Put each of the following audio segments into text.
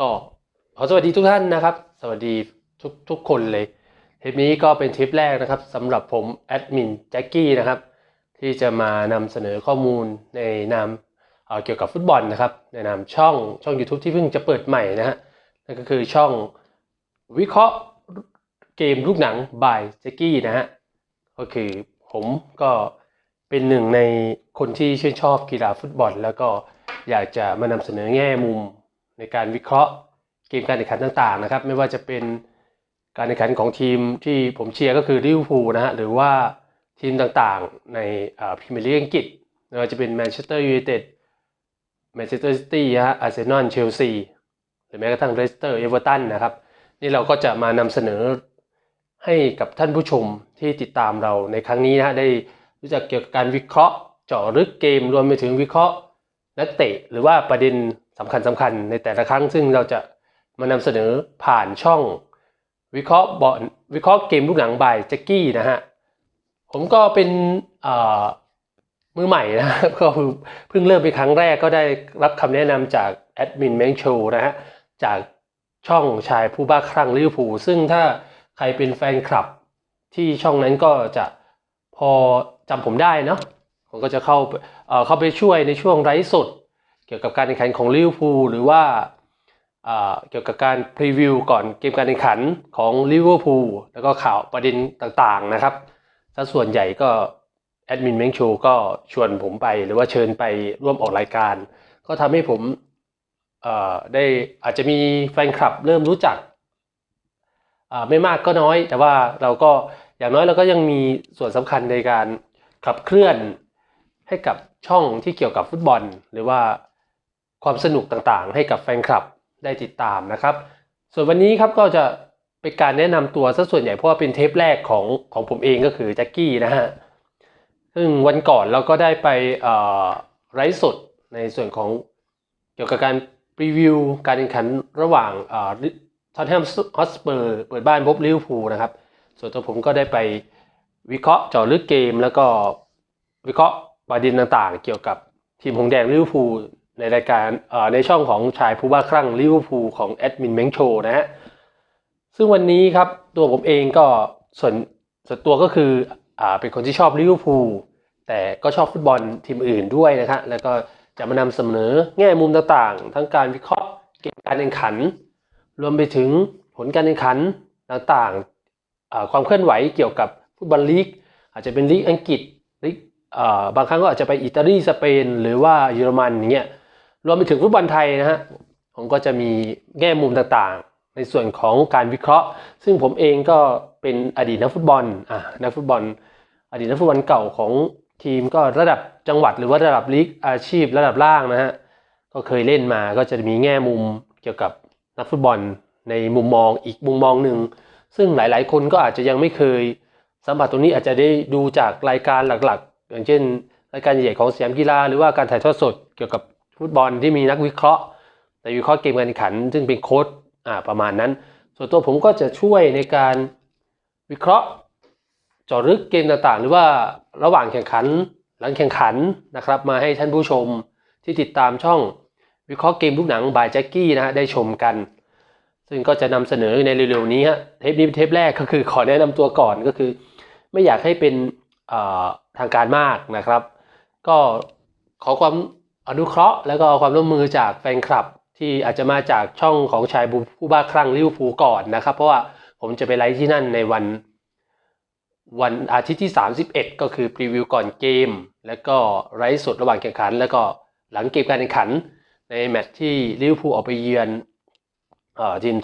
ก็ขอสวัสดีทุกท่านนะครับ สวัสดีทุกทุกคนเลยเทปนี้ก็เป็นเทปแรกนะครับสำหรับผมแอดมินแจ็คกี้นะครับ ที่จะมานำเสนอข้อมูลในนามเอ่อเกี่ยวกับฟุตบอลนะครับ ในนามช่องช่อง YouTube ที่เพิ่งจะเปิดใหม่นะฮะนั่นก็คือช่องวิเคราะห์เกมลูกหนังบายแจ็คกี้นะฮะก็คือผมก็เป็นหนึ่งในคนที่ชื่นชอบกีฬาฟุตบอล แล้วก็อยากจะมานำเสนอแง่มุม ในการวิเคราะห์เกมการแข่งขันต่างๆนะครับ ไม่ว่าจะเป็นการแข่งขันของทีมที่ผมเชียร์ก็คือลิเวอร์พูลนะฮะหรือว่าทีมต่างๆในพรีเมียร์ลีกอังกฤษไม่ว่าจะเป็นแมนเชสเตอร์ยูไนเต็ดแมนเชสเตอร์ซิตี้ฮะอาร์เซนอลเชลซีหรือแม้กระทั่งเลสเตอร์เอเวอร์ตันนะครับ นี่เราก็จะมานำเสนอให้กับท่านผู้ชมที่ติดตามเราในครั้งนี้นะฮะได้รู้จักเกี่ยวกับการวิเคราะห์เจาะลึกเกมรวมไปถึงวิเคราะห์นักเตะหรือว่าประเด็น สำคัญสำคัญในแต่ละครั้ง ซึ่งเราจะมานำเสนอผ่านช่องวิเคราะห์บอลวิเคราะห์เกมลูกหนังบายแจ็กกี้นะฮะผมก็เป็นมือใหม่นะครับก็คือเพิ่งเริ่มเป็นครั้งแรกก็ได้รับคำแนะนำจากแอดมินแมงโชนะฮะจากช่องชายผู้บ้าคลั่งลิเวอร์พูลซึ่งถ้าใครเป็นแฟนคลับที่ช่องนั้นก็จะพอจำผมได้เนาะผมก็จะเข้าเอ่อเข้าไปช่วยในช่วงไร้สด เกี่ยวกับการแข่งขันของลิเวอร์พูลหรือว่าเกี่ยวกับการพรีวิวก่อนเกมการแข่งขันของลิเวอร์พูลแล้วก็ข่าวประเด็นต่างๆนะครับถ้าส่วนใหญ่ก็แอดมินเมงโชก็ชวนผมไปหรือว่าเชิญไปร่วมออกรายการ ก็ทำให้ผมได้อาจจะมีแฟนคลับเริ่มรู้จักไม่มากก็น้อย แต่ว่าเราก็อย่างน้อยเราก็ยังมีส่วนสำคัญในการขับเคลื่อนให้กับช่องที่เกี่ยวกับฟุตบอล หรือว่า ความสนุกต่างๆ ให้กับแฟนคลับได้ติดตามนะครับ ส่วนวันนี้ครับก็จะเป็นการแนะนำตัวซะส่วนใหญ่เพราะว่าเป็นเทปแรกของของผมเองก็คือแจ็คกี้นะฮะซึ่งวันก่อนเราก็ได้ไปไลฟ์สดในส่วนของเกี่ยวกับการรีวิวการแข่งขันระหว่างท็อตแฮมฮอสเปอร์เปิดบ้านพบลิเวอร์พูลนะครับ ส่วนตัวผมก็ได้ไปวิเคราะห์เจาะลึกเกม แล้วก็วิเคราะห์ประเด็นต่างๆ เกี่ยวกับทีมหงแดงลิเวอร์พูล ในรายการในช่องของชายผู้บ้าคลั่งลิเวอร์พูลของแอดมินเม้งโชนะฮะซึ่งวันนี้ครับตัวผมเองก็ส่วนส่วนตัวก็คืออ่าเป็นคนที่ชอบลิเวอร์พูลแต่ก็ชอบฟุตบอลทีมอื่นด้วยนะครับแล้วก็จะมานำเสนอแง่มุมต่างๆ ทั้งการวิเคราะห์เกมการแข่งขัน รวมไปถึงผลการแข่งขันต่างๆ ความเคลื่อนไหวเกี่ยวกับฟุตบอลลีกอาจจะเป็นลีกอังกฤษลีกบางครั้งก็อาจจะไปอิตาลีสเปน หรือว่าเยอรมันอย่างเงี้ย รวมไปถึงฟุตบอลไทยนะฮะผมก็จะมีแง่มุมต่างๆ ในส่วนของการวิเคราะห์ ซึ่งผมเองก็เป็นอดีตนักฟุตบอลอะนักฟุตบอล อดีตนักฟุตบอลเก่าของทีมก็ระดับจังหวัดหรือว่าระดับลีกอาชีพระดับล่างนะฮะก็เคยเล่นมาก็จะมีแง่มุมเกี่ยวกับนักฟุตบอลในมุมมองอีกมุมมองหนึ่งซึ่งหลายๆ คนก็อาจจะยังไม่เคย สัมผัสตรงนี้อาจจะได้ดูจากรายการหลักๆ อย่างเช่น รายการใหญ่ของสยามกีฬาหรือว่าการถ่ายทอดสดเกี่ยวกับ ฟุตบอลที่มีนักวิเคราะห์ แต่วิเคราะห์เกมการแข่งขัน ซึ่งเป็นโค้ดประมาณนั้น ส่วนตัวผมก็จะช่วยในการวิเคราะห์จาะลึกเกมต่างๆ หรือว่าระหว่างแข่งขันหลังแข่งขันนะครับ มาให้ท่านผู้ชมที่ติดตามช่องวิเคราะห์เกมลูกหนังบายแจ็คกี้นะฮะได้ชมกัน ซึ่งก็จะนำเสนอในเร็วๆนี้ฮะเทปนี้เป็นเทปแรกก็คือขอแนะนำตัวก่อนก็คือ ไม่อยากให้เป็นทางการมากนะครับ ก็ขอความ อนุเคราะห์แล้วก็ความร่วมมือจากแฟนคลับ ที่อาจจะมาจากช่องของชายผู้บ้าคลั่งลิวพูก่อนนะครับ เพราะว่าผมจะไปไลฟ์ที่นั่นในวันวันอาทิตย์ที่ 31 ก็คือพรีวิวก่อนเกม แล้วก็ไลฟ์สดระหว่างแข่งขัน แล้วก็หลังเกมการแข่งขัน ในแมตช์ที่ลิเวอร์พูลออกไปเยือนอ่อทีม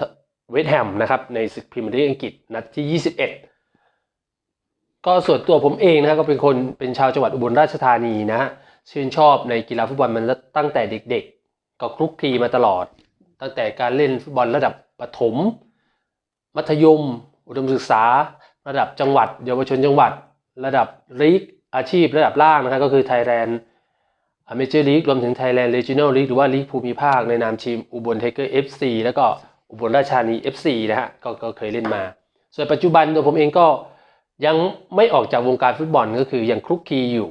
เวสต์แฮมนะครับในศึกพรีเมียร์ลีกอังกฤษนัดที่ 21 ก็ส่วนตัวผมเองนะฮะก็เป็นคนเป็นชาวจังหวัดอุบลราชธานีนะฮะ ชื่นชอบในกีฬาฟุตบอลมันตั้งแต่เด็กๆ ก็คลุกคลีมาตลอด ตั้งแต่การเล่นฟุตบอลระดับประถม มัธยม อุดมศึกษา ระดับจังหวัด เยาวชนจังหวัด ระดับลีกอาชีพ ระดับล่างนะครับก็คือไทยแลนด์เมเจอร์ลีกรวมถึงไทยแลนด์เรจิ o นลลีกหรือว่าลีกภูมิภาคในนามทีมอุบลไทเกอร์ FC แล้วก็อุบลราชธานี FC นะฮะกก็เคยเล่นมา ส่วนปัจจุบันตัวผมเองก็ยังไม่ออกจากวงการฟุตบอลก็คือยังคลุกคลีอยู่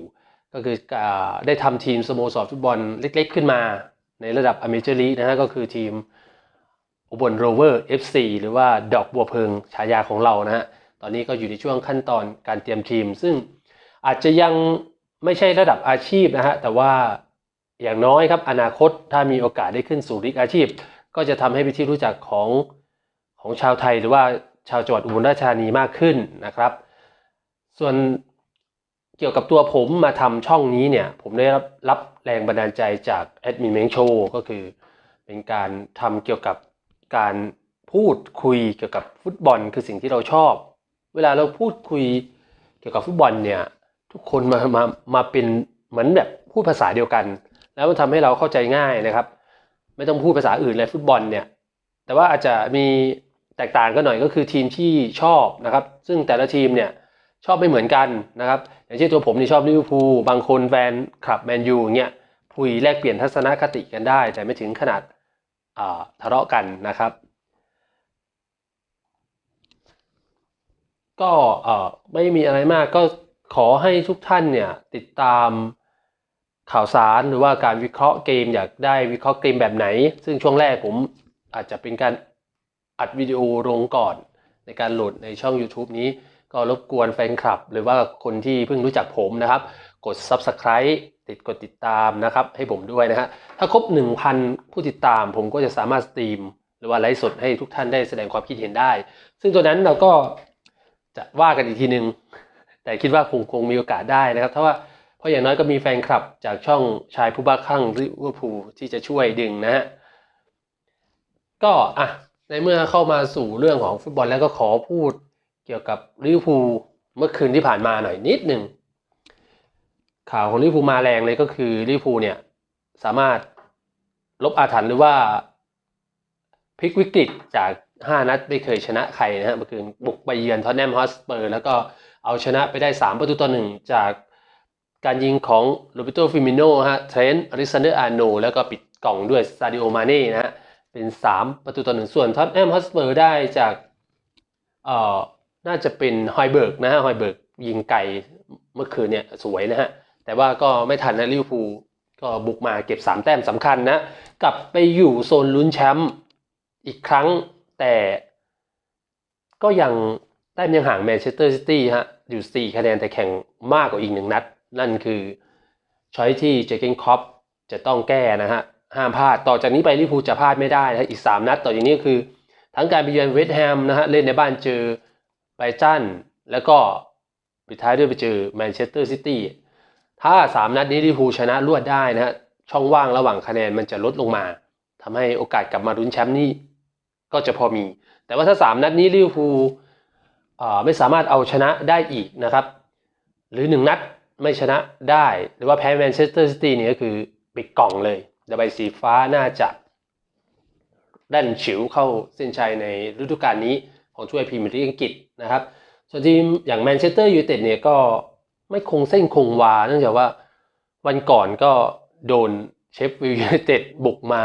ก็คือได้ทำทีมสโมสรฟุตบอลเล็กๆขึ้นมา ในระดับอเมเจอร์ลีนะฮะก็คือทีมอุบลโรเวอร์ FC หรือว่าดอกบัวเพิงฉายาของเรานะฮะตอนนี้ก็อยู่ในช่วงขั้นตอนการเตรียมทีม ซึ่งอาจจะยังไม่ใช่ระดับอาชีพนะฮะแต่ว่าอย่างน้อยครับอนาคตถ้ามีโอกาสได้ขึ้นสู่ลีกอาชีพ ก็จะทำให้เป็นที่รู้จักของของชาวไทยหรือว่าชาวจังหวัดอุบลราชธานีมากขึ้นนะครับ ส่วน เกี่ยวกับตัวผมมาทำช่องนี้เนี่ย ผมได้รับรับแรงบันดาลใจจากแอดมินเมงโชก็คือเป็นการทำเกี่ยวกับการพูดคุยเกี่ยวกับฟุตบอลคือสิ่งที่เราชอบ เวลาเราพูดคุยเกี่ยวกับฟุตบอลเนี่ย ทุกคนมามามาเป็นเหมือนแบบพูดภาษาเดียวกัน แล้วมันทำให้เราเข้าใจง่ายนะครับ ไม่ต้องพูดภาษาอื่นเลยฟุตบอลเนี่ย แต่ว่าอาจจะมีแตกต่างกันหน่อยก็คือทีมที่ชอบนะครับ ซึ่งแต่ละทีมเนี่ย ชอบไม่เหมือนกันนะครับ อย่างเช่นตัวผมนี่ชอบลิเวอร์พูลบางคนแฟนคลับแมนยูเงี้ยคุยแลกเปลี่ยนทัศนคติกันได้ แต่ไม่ถึงขนาดาทะเลาะกันนะครับ ก็ไม่มีอะไรมากก็ขอให้ทุกท่านเนี่ยติดตามข่าวสารหรือว่าการวิเคราะห์เกมอยากได้วิเคราะห์เกมแบบไหน ซึ่งช่วงแรกผมอาจจะเป็นการอัดวิดีโอลงก่อนในการโหลดในช่อง YouTube นี้ ก็รบกวนแฟนคลับ หรือว่าคนที่เพิ่งรู้จักผมนะครับ กด Subscribe ติดกดติดตามนะครับ ให้ผมด้วยนะฮะถ้าครบ 1,000 ผู้ติดตาม ผมก็จะสามารถสตรีม หรือว่าไลฟ์สดให้ทุกท่านได้แสดงความคิดเห็นได้ ซึ่งตัวนั้นเราก็จะว่ากันอีกทีนึง แต่คิดว่าคงคงมีโอกาสได้นะครับเพราะว่าเพราะอย่างน้อยก็มีแฟนคลับ จากช่องชายผู้บ้าคลั่งลิเวอร์พูลที่จะช่วยดึงนะฮะก็อะในเมื่อเข้ามาสู่เรื่องของฟุตบอลแล้วก็ขอพูด เกี่ยวกับลิเวอร์พูลเมื่อคืนที่ผ่านมาหน่อยนิดหนึ่งข่าวของลิเวอร์พูลมาแรงเลยก็คือลิเวอร์พูลเนี่ยสามารถลบอาถรรพ์หรือว่าพลิกวิกฤตจาก 5 นัดไม่เคยชนะใครนะฮะเมื่อคืนบุกไปเยือนท็อตแนมฮอสเปอร์แล้วก็เอาชนะไปได้ 3 ประตูต่อหนึ่งจากการยิงของโรเบโตฟิมิโนฮะเทรนต์อริซันเดอร์อาโนแล้วก็ปิดกล่องด้วยซาดิโอมาเน่นะฮะเป็น 3 ประตูต่อหนึ่งส่วนท็อตแนมฮอสเปอร์ได้จากเอ่อ น่าจะเป็นฮอยเบิร์กนะฮะฮอยเบิร์กยิงไกลเมื่อคืนเนี่ยสวยนะฮะ แต่ว่าก็ไม่ทันนะลิเวอร์พูลก็บุกมาเก็บ 3 แต้มสำคัญนะ กลับไปอยู่โซนลุ้นแชมป์อีกครั้งแต่ก็ยังแต้มยังห่างแมนเชสเตอร์ซิตี้ฮะ อยู่ 4 คะแนนแต่แข่งมากกว่าอีกหนึ่งนัด นั่นคือช้อยที่เจเกนคอปจะต้องแก้นะฮะ ห้ามพลาดต่อจากนี้ไปลิเวอร์พูลจะพลาดไม่ได้นะอีก 3 นัดต่อจากนี้คือ ทั้งการไปเยือนเวสต์แฮมนะฮะ เล่นในบ้านเจอ ไบรตันแล้วก็ปิดท้ายด้วยไปเจอแมนเชสเตอร์ซิตี้ถ้า 3 นัดนี้ลิเวอร์พูลชนะรวดได้นะฮะช่องว่างระหว่างคะแนนมันจะลดลงมาทำให้โอกาสกลับมาลุ้นแชมป์นี่ก็จะพอมี แต่ว่าถ้า 3 นัดนี้ลิเวอร์พูลอ่าไม่สามารถเอาชนะได้อีกนะครับ หรือ 1 นัดไม่ชนะได้ หรือว่าแพ้แมนเชสเตอร์ซิตี้นี่ก็คือปิดกล่องเลยดใบสีฟ้าน่าจะดันฉิวเข้าเส้นชัยในฤดูกาลนี้ ของถ้วยพรีเมียร์ลีกอังกฤษนะครับ ส่วนทีมอย่างแมนเชสเตอร์ยูไนเต็ดเนี่ยก็ไม่คงเส้นคงวา เนื่องจากว่าวันก่อนก็โดนเชฟวิลยูไนเต็ดบุกมา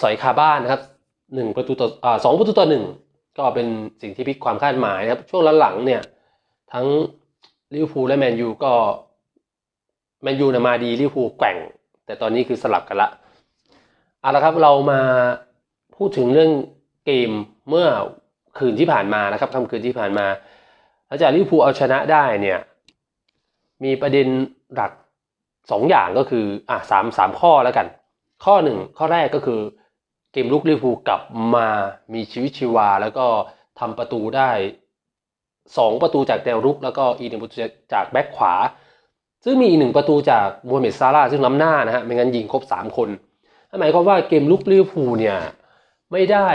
สอยคาบ้านนะครับหนึ่งประตูต่ออ่าสองประตูต่อหนึ่งก็เป็นสิ่งที่พลิกความคาดหมายนะครับ ช่วงหลังๆเนี่ย ทั้งลิเวอร์พูลและแมนยูก็แมนยูนะมาดีลิเวอร์พูลแกว่ง แต่ตอนนี้คือสลับกันละเอาละครับเรามาพูดถึงเรื่องเกมเมื่อ คืนที่ผ่านมานะครับค่ำคืนที่ผ่านมาหลังจากลิเวอร์พูลเอาชนะได้เนี่ย มีประเด็นหลักสองอย่างก็คืออะสามสามข้อแล้วกัน ข้อหนึ่งข้อแรกก็คือเกมลุกลิเวอร์พูลกลับมามีชีวิตชีวา แล้วก็ทำประตูได้สองประตูจากแนวรุก แล้วก็อีกหนึ่งประตูจากแบ็คขวา ซึ่งมีอีกหนึ่งประตูจากโมฮัมเหม็ดซาร่าซึ่งล้ำหน้านะฮะไม่งั้นยิงครบ 3 คนนั่นหมายความว่าเกมลุกลิเวอร์พูลเนี่ยไม่ได้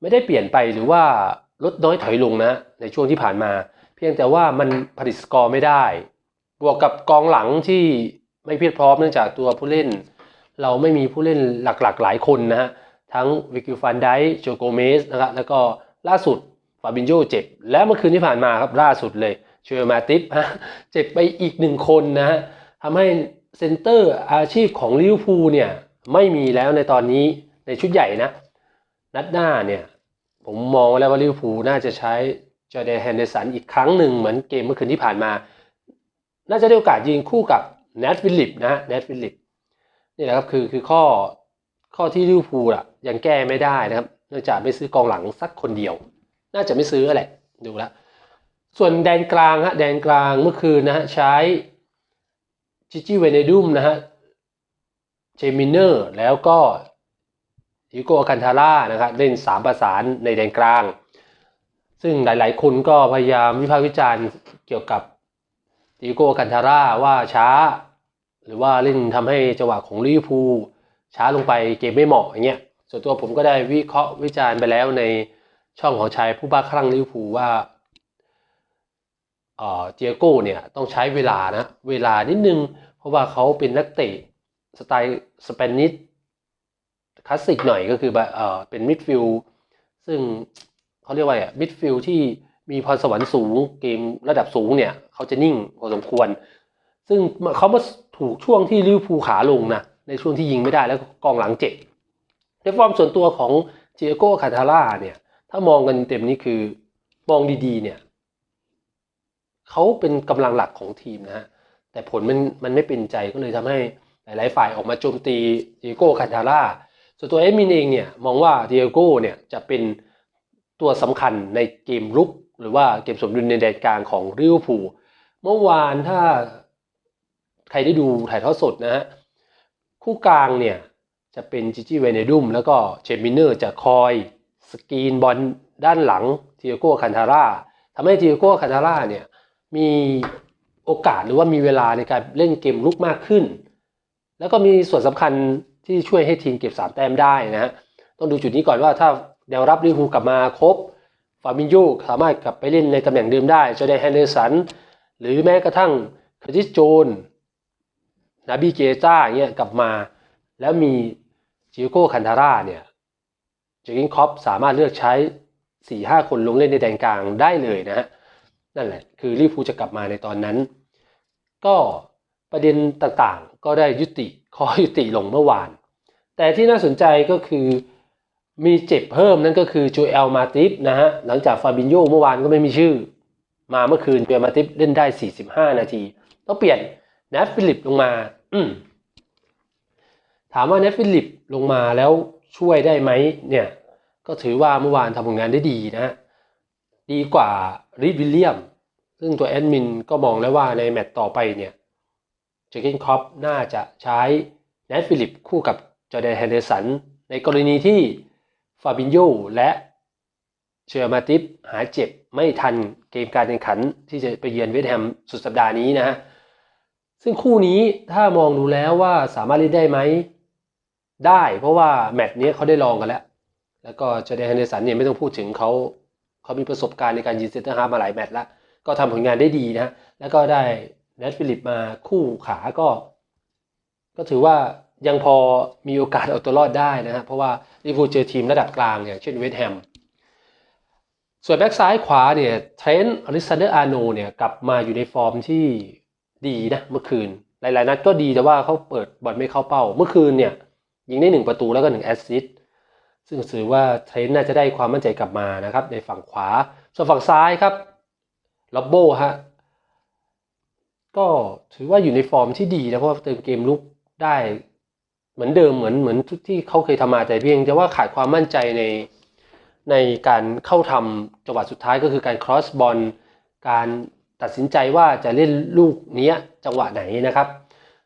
ไม่ได้เปลี่ยนไปหรือว่าลดน้อยถอยลงนะในช่วงที่ผ่านมา เพียงแต่ว่ามันผลิตสกอร์ไม่ได้ บวกกับกองหลังที่ไม่เพียบพร้อมเนื่องจากตัวผู้เล่น เราไม่มีผู้เล่นหลักๆ หลายคนนะฮะทั้งวิกิฟันไดโจโกเมสนะครับแล้วก็ล่าสุดฟาบินโยเจ็บ และเมื่อคืนที่ผ่านมาครับล่าสุดเลยเชอร์มาติฟฮะเจ็บไปอีกหนึ่งคนนะฮะทำให้เซนเตอร์อาชีพของลิเวอร์พูลเนี่ยไม่มีแล้วในตอนนี้ในชุดใหญ่นะ นัดหน้าเนี่ยผมมองแล้วว่าลิเวอร์พูลน่าจะใช้จอแดนแฮนเดอร์สันอีกครั้งหนึ่งเหมือนเกมเมื่อคืนที่ผ่านมา น่าจะได้โอกาสยิงคู่กับแนทฟิลลิปนะแนทฟิลลิปนี่แหละครับคือคือข้อข้อที่ลิเวอร์พูลอะยังแก้ไม่ได้นะครับเนื่องจากไม่ซื้อกองหลังสักคนเดียว น่าจะไม่ซื้อแหละดูแล้วส่วนแดนกลางฮะแดนกลางเมื่อคืนนะฮะใช้จิจิเวเนดุมนะฮะเจมิเนอร์แล้วก็ ฮิโกคันทาร่านะครับเล่นสามประสานในแดนกลาง ซึ่งหลายๆ คนก็พยายามวิพากษ์วิจารณ์เกี่ยวกับฮิโกคันทาร่าว่าช้า หรือว่าเล่นทำให้จังหวะของลิเวอร์พูลช้าลงไปเกมไม่เหมาะอย่างเงี้ยส่วนตัวผมก็ได้วิเคราะห์วิจารณ์ไปแล้วในช่องของชายผู้บ้าคลั่งลิเวอร์พูลว่าเอ่อเจียโก้เนี่ยต้องใช้เวลานะเวลานิดนึง เพราะว่าเขาเป็นนักเตะสไตล์สเปนิสค ลาสสิกหน่อยก็คือแบบเออเป็นมิดฟิลซึ่งเขาเรียกว่าอะมิดฟิลที่มีพรสวรรค์สูงเกมระดับสูงเนี่ยเขาจะนิ่งพอสมควร ซึ่งเขามาถูกช่วงที่ลิเวอร์พูลขาลงนะในช่วงที่ยิงไม่ได้แล้วกองหลังเจ็บในฟอร์มส่วนตัวของเจโก้คาทาร่าเนี่ย ถ้ามองกันเต็มนี้คือมองดีๆ เนี่ยเขาเป็นกำลังหลักของทีมนะฮะแต่ผลมันมันไม่เป็นใจก็เลยทำให้หลายๆฝ่ายออกมาโจมตีเจโก้คาทาร่า ส่วนตัวเอมินเองเนี่ยมองว่าเดียโก้เนี่ยจะเป็นตัวสำคัญในเกมรุก หรือว่าเกมสมดุลในแดนกลางของลิเวอร์พูลเมื่อวานถ้าใครได้ดูถ่ายทอดสดนะฮะคู่กลางเนี่ยจะเป็นจิจิเวเนดุมแล้วก็เจมิเนอร์จะคอยสกรีนบอลด้านหลังเทียโก้คันทาร่าทำให้เทียโก้คันทาร่าเนี่ยมีโอกาสหรือว่ามีเวลาในการเล่นเกมลุกมากขึ้น แล้วก็มีส่วนสำคัญ ที่ช่วยให้ทีมเก็บ 3 แต้มได้นะฮะต้องดูจุดนี้ก่อนว่าถ้าแนวรับลิเวอร์พูกลับมาครบฟาบินโยสามารถกลับไปเล่นในตำแหน่งเดิมได้จะได้แฮนเดอร์สัน หรือแม้กระทั่งคาร์ติสโจนนาบีเกต้าเงี้ยกลับมา แล้วมีจิโก้คันทาร่าเนี่ยเจอกินคอปสามารถเลือกใช้4-5คนลงเล่นในแดนกลางได้เลยนะฮะนั่นแหละ คือลิเวอร์พูจะกลับมาในตอนนั้น ก็ ประเด็นต่างๆ ก็ได้ยุติข้อยุติลงเมื่อวาน แต่ที่น่าสนใจก็คือมีเจ็บเพิ่มนั่นก็คือจูเอลมาติฟนะฮะหลังจากฟาบินโยเมื่อวานก็ไม่มีชื่อ มาเมื่อคืนเปียมาติฟเล่นได้ 45 นาที ต้องเปลี่ยนเนฟฟิลิปลงมา อืถามว่าเนฟฟิลิปลงมาแล้วช่วยได้ไหมเนี่ย ก็ถือว่าเมื่อวานทำผลงานได้ดีนะฮะดีกว่ารีดวิลเลียม ซึ่งตัวแอดมินก็มองแล้วว่าในแมตต์ต่อไปเนี่ย เจอร์เกนคอปน่าจะใช้เนทฟิลิปคู่กับจอแดนแฮนเดอร์สัน ในกรณีที่ฟาบินโยและเชอร์มาติฟหายเจ็บไม่ทันเกมการแข่งขันที่จะไปเยือนเวสแฮมสุดสัปดาห์นี้นะฮะซึ่งคู่นี้ถ้ามองดูแล้วว่าสามารถเล่นได้ไหม ได้เพราะว่าแมตช์นี้เขาได้ลองกันแล้ว แล้วก็จอแดนแฮนเดอร์สันเนี่ยไม่ต้องพูดถึงเขาเขามีประสบการณ์ในการยิงเซนเตอร์ฮาร์มาหลายแมตช์แล้ว ก็ทำผลงานได้ดีนะแล้วก็ได้ เนทฟิลิปมาคู่ขาก็ ก็ถือว่ายังพอมีโอกาสเอาตัวรอดได้นะฮะเพราะว่าลิเวอร์พูลเจอทีมระดับกลางอย่างเช่นเวสต์แฮมส่วนแบ็กซ้ายขวาเนี่ยเทรนต์อลิซานเดอร์อาโนเนี่ยกลับมาอยู่ในฟอร์มที่ดีนะเมื่อคืน หลาย ๆ นัดก็ดีแต่ว่าเขาเปิดบอลไม่เข้าเป้า เมื่อคืนเนี่ยยิงได้หนึ่งประตูแล้วก็หนึ่งแอสซิสต์ซึ่งถือว่าเทรนต์น่าจะได้ความมั่นใจกลับมานะครับในฝั่งขวา ส่วนฝั่งซ้ายครับล็อบโบฮะ ก็ถือว่าอยู่ในฟอร์มที่ดีนะเพราะว่าเติมเกมลุกได้เหมือนเดิมเหมือนเหมือนทุกที่เขาเคยทำมาแต่เพียงแต่ว่าขาดความมั่นใจในในการเข้าทำจังหวะสุดท้ายก็คือการ cross บอลการตัดสินใจว่าจะเล่นลูกเนี้ยจังหวะไหนนะครับ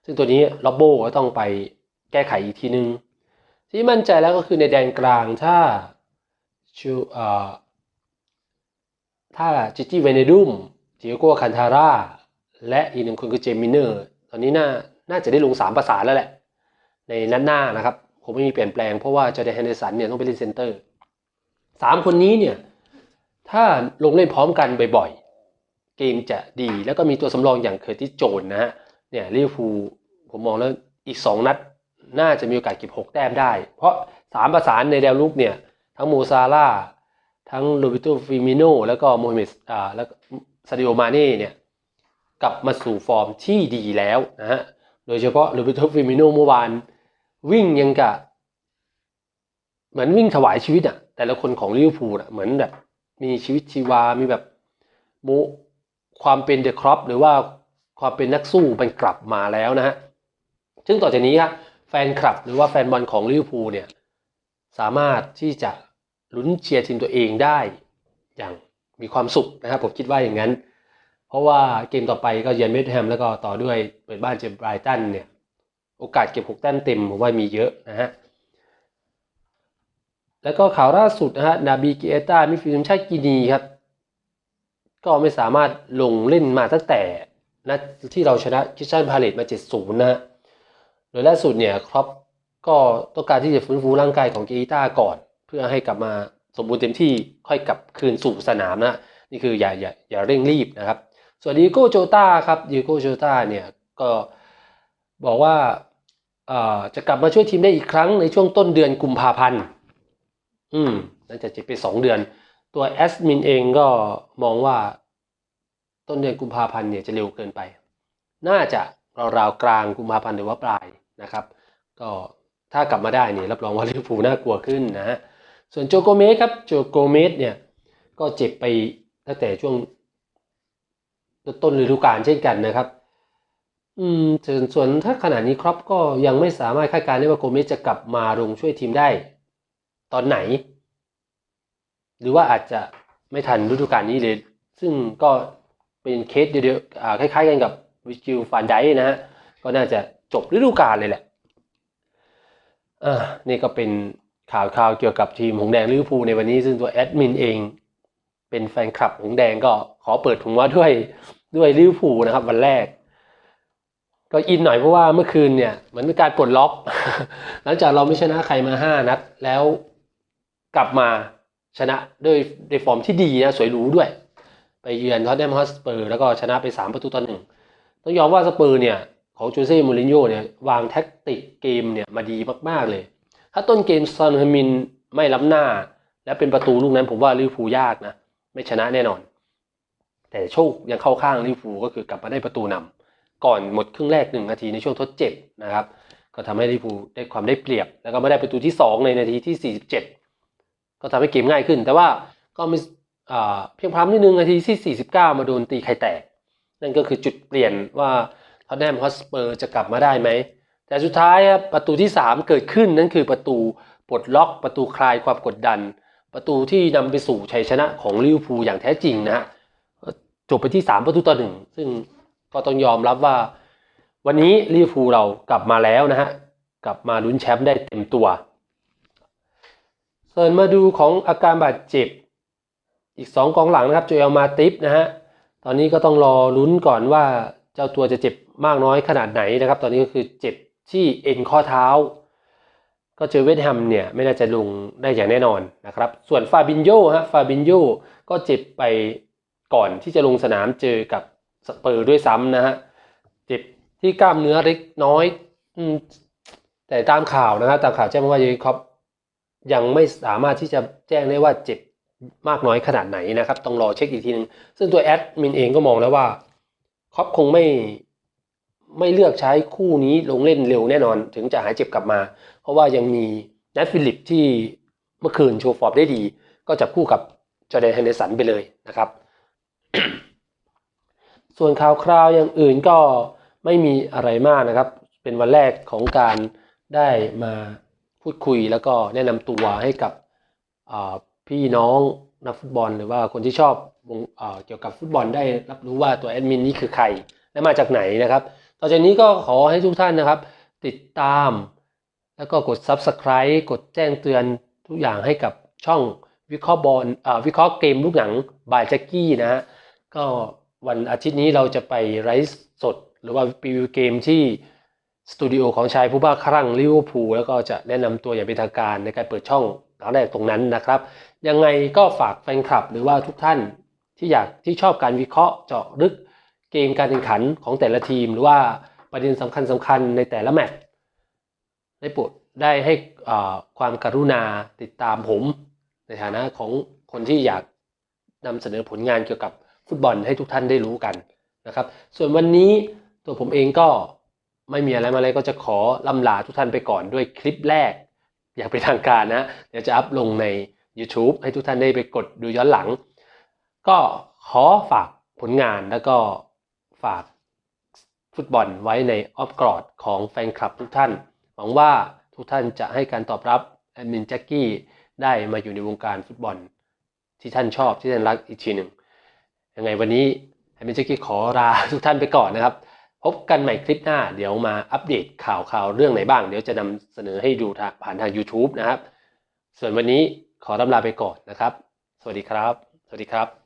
ซึ่งตัวนี้ล็อบโบก็ต้องไปแก้ไขอีกทีนึง ที่มั่นใจแล้วก็คือในแดนกลางถ้าชูเอ่อถ้าจิจิเวเนดุมเทียโกคันทาร่า และอีกหนึ่งคนคือเจมิเนอร์ตอนนี้น่าน่าจะได้ลงสามประสานแล้วแหละ ในนัดหน้านะครับคงไม่มีเปลี่ยนแปลงเพราะว่าจอร์แดนแฮนเดอร์สันเนี่ยต้องไปเล่นเซนเตอร์สามคนนี้เนี่ยถ้าลงเล่นพร้อมกันบ่อยๆ เกมจะดีแล้วก็มีตัวสำรองอย่างเคอร์ติสโจนนะฮะเนี่ยลิเวอร์พูลผมมองแล้วอีกสองนัด น่าจะมีโอกาสเก็บหกแต้มได้ เพราะสามประสานในแนวลุกเนี่ย ทั้งโมซาร่าทั้งโรบิโตฟิมิโนแล้วก็โมฮัมเหม็ดอ่าแล้วก็ซาดิโอมาเน่เนี่ย กลับมาสู่ฟอร์มที่ดีแล้วนะฮะ โดยเฉพาะโรเบโตฟิมิโนเมื่อวาน วิ่งยังกะ เหมือนวิ่งถวายชีวิตอะแต่ละคนของลิเวอร์พูลอะเหมือนแบบ มีชีวิตชีวา มีแบบโมความเป็นเดอะครอปหรือว่าความเป็นนักสู้มันกลับมาแล้วนะฮะ ซึ่งต่อจากนี้ครับแฟนคลับหรือว่าแฟนบอลของลิเวอร์พูลเนี่ยสามารถที่จะลุ้นเชียร์ทีมตัวเองได้อย่างมีความสุขนะครับผมคิดว่าอย่างนั้น ราะว่าเกมต่อไปก็เยือนเวสต์แฮมแล้วก็ต่อด้วยเปิดบ้านเจอไบรตันเนี่ย โอกาสเก็บ6แต้มเต็มผมว่ามีเยอะนะฮะ แล้วก็ข่าวล่าสุดนะฮะ นาบีเกเอต้ามิดฟิลด์ทีมชาติกินีครับ ก็ไม่สามารถลงเล่นมาตั้งแต่นัดที่เราชนะคิชชันพาเลตมา 7-0 นะฮะ โดยล่าสุดเนี่ยครอปก็ต้องการที่จะฟื้นฟูร่างกายของเกเอต้าก่อน เพื่อให้กลับมาสมบูรณ์เต็มที่ค่อยกลับคืนสู่สนามนะ นี่คืออย่าอย่าอย่าเร่งรีบนะครับ ส่วนดีโก้โจตาครับดีโก้โจตาเนี่ยก็บอกว่าจะกลับมาช่วยทีมได้อีกครั้งในช่วงต้นเดือนกุมภาพันธ์ อืมน่าจะเจ็บไปสองเดือน ตัวแอสมินเองก็มองว่าต้นเดือนกุมภาพันธ์เนี่ยจะเร็วเกินไป น่าจะราวๆกลางกุมภาพันธ์หรือว่าปลายนะครับ ก็ถ้ากลับมาได้เนี่ยรับรองว่าลิเวอร์พูลน่ากลัวขึ้นนะฮะ ส่วนโจโกเมสครับ โจโกเมสเนี่ยก็เจ็บไปตั้งแต่ช่วง ต้นฤดูกาลเช่นกันนะครับ อืมส่วนถ้าขณะนี้ครับก็ยังไม่สามารถคาดการณ์ได้ว่าโกเมสจะกลับมาลงช่วยทีมได้ ตอนไหน หรือว่าอาจจะไม่ทันฤดูกาลนี้เลย ซึ่งก็เป็นเคสเดียวๆคล้ายๆกันกับวิจิลฟานไดนะฮะก็น่าจะจบฤดูกาลเลยแหละอ่านี่ก็เป็นข่าวข่าวเกี่ยวกับทีมหงแดงลิเวอร์พูลในวันนี้ซึ่งตัวแอดมินเอง เป็นแฟนคลับหงแดงก็ขอเปิดถุงว่าด้วยด้วยลิเวอร์พูลนะครับ วันแรก ก็อินหน่อยเพราะว่าเมื่อคืนเนี่ยเหมือนเป็นการปลดล็อก หลังจากเราไม่ชนะใครมาห้านัด แล้วกลับมาชนะด้วยในฟอร์มที่ดีนะสวยหรูด้วย ไปเยือนท็อตแนมฮอสเปอร์แล้วก็ชนะไป3ประตูต่อหนึ่งต้องยอมว่าสเปอร์เนี่ยของโจเซ่มูรินโญ่เนี่ยวางแท็กติกเกมเนี่ยมาดีมากๆเลย ถ้าต้นเกมซอนเฮมินไม่ล้ำหน้า และเป็นประตูลูกนั้นผมว่าลิเวอร์พูลยากนะ ไม่ชนะแน่นอน แต่โชคยังเข้าข้างลิเวอร์พูลก็คือกลับมาได้ประตูนำก่อนหมดครึ่งแรกหนึ่งนาทีในช่วงทดเจ็บนะครับ ก็ทำให้ลิเวอร์พูลได้ความได้เปรียบ แล้วก็มาได้ประตูที่ 2 ในนาทีที่ 47 ก็ทำให้เกมง่ายขึ้น แต่ว่าก็มีอ่เพียงพร้ำนิดนึงนาทีที่ 49 มาโดนตีไข่แตก นั่นก็คือจุดเปลี่ยนว่าท็อตแนมฮอสเปอร์จะกลับมาได้ไหมแต่สุดท้ายครับประตูที่ 3 เกิดขึ้นนั่นคือประตูปลดล็อกประตูคลายความกดดัน ประตูที่นำไปสู่ชัยชนะของลิเวอร์พูลอย่างแท้จริงนะฮะจบไปที่ 3 ประตูต่อหนึ่งซึ่งก็ต้องยอมรับว่า วันนี้ลิเวอร์พูลเรากลับมาแล้วนะฮะกลับมาลุ้นแชมป์ได้เต็มตัวส่วนมาดูของอาการบาดเจ็บ อีก 2กองหลังนะครับโจเอลมาติฟนะฮะตอนนี้ก็ต้องรอลุ้นก่อนว่าเจ้าตัวจะเจ็บมากน้อยขนาดไหนนะครับ ตอนนี้ก็คือเจ็บที่เอ็นข้อเท้า ก็เจอเวสต์แฮมเนี่ยไม่น่าจะลงได้อย่างแน่นอนนะครับ ส่วนฟาบินโยฮะฟาบินโยก็เจ็บไปก่อนที่จะลงสนามเจอกับสเปอร์ด้วยซ้ำนะฮะเจ็บที่กล้ามเนื้อเล็กน้อยอแต่ตามข่าวนะครับตามข่าวแจ้งว่าเยคอปยังไม่สามารถที่จะแจ้งได้ว่าเจ็บมากน้อยขนาดไหนนะครับ ต้องรอเช็คอีกทีนึง ซึ่งตัวแอดมินเองก็มองแล้วว่าคอปคงไม่ไม่เลือกใช้คู่นี้ลงเล่นเร็วแน่นอน ถึงจะหายเจ็บกลับมา เพราะว่ายังมีแนทฟิลิปที่เมื่อคืนโชว์ฟอร์มได้ดี ก็จับคู่กับจอร์แดนเฮนเดอร์สันไปเลยนะครับ ส่วนข่าวคราวอย่างอื่นก็ไม่มีอะไรมากนะครับ เป็นวันแรกของการได้มาพูดคุยแล้วก็แนะนำตัวให้กับพี่น้องนักฟุตบอล หรือว่าคนที่ชอบวงอ่าเกี่ยวกับฟุตบอลได้รับรู้ว่าตัวแอดมินนี่คือใคร และมาจากไหนนะครับ ต่อจากนี้ก็ขอให้ทุกท่านนะครับ ติดตาม แล้วก็กด Subscribe กดแจ้งเตือนทุกอย่างให้กับช่องวิเคราะห์บอลวิเคราะห์เกมลูกหนังบายแจ็กกี้นะฮะก็วันอาทิตย์นี้เราจะไปไลฟ์สด หรือว่ารีวิวเกมที่สตูดิโอของชายผู้บ้าคลั่งลิเวอร์พูลแล้วก็จะแนะนำตัวอย่างเป็นทางการในการเปิดช่องครั้งแรกตรงนั้นนะครับ ยังไงก็ฝากแฟนคลับหรือว่าทุกท่านที่อยากที่ชอบการวิเคราะห์เจาะลึกเกมการแข่งขันของแต่ละทีม หรือว่าประเด็นสำคัญสคัญในแต่ละแมตช์ ได้โปรดได้ให้ความกรุณาติดตามผม ในฐานะของคนที่อยากนำเสนอผลงานเกี่ยวกับฟุตบอลให้ทุกท่านได้รู้กันนะครับ ส่วนวันนี้ตัวผมเองก็ไม่มีอะไรมาเลยก็จะขอลำลาทุกท่านไปก่อนด้วยคลิปแรก อย่างเป็นทางการนะ เดี๋ยวจะอัพลงใน YouTube ให้ทุกท่านได้ไปกดดูย้อนหลัง ก็ขอฝากผลงานแล้วก็ฝากฟุตบอลไว้ในออมกรอดของแฟนคลับทุกท่าน หวังว่าทุกท่านจะให้การตอบรับแอดมินแจ็คกี้ได้มาอยู่ในวงการฟุตบอล ที่ท่านชอบที่ท่านรักอีกทีหนึ่งยังไงวันนี้แอดมินแจ็คกี้ขอลาทุกท่านไปก่อนนะครับ พบกันใหม่คลิปหน้า เดี๋ยวมาอัปเดตข่าวข่าวเรื่องไหนบ้าง เดี๋ยวจะนำเสนอให้ดูทางผ่านทาง YouTube นะครับ ส่วนวันนี้ขอรำลาไปก่อนนะครับ สวัสดีครับ สวัสดีครับ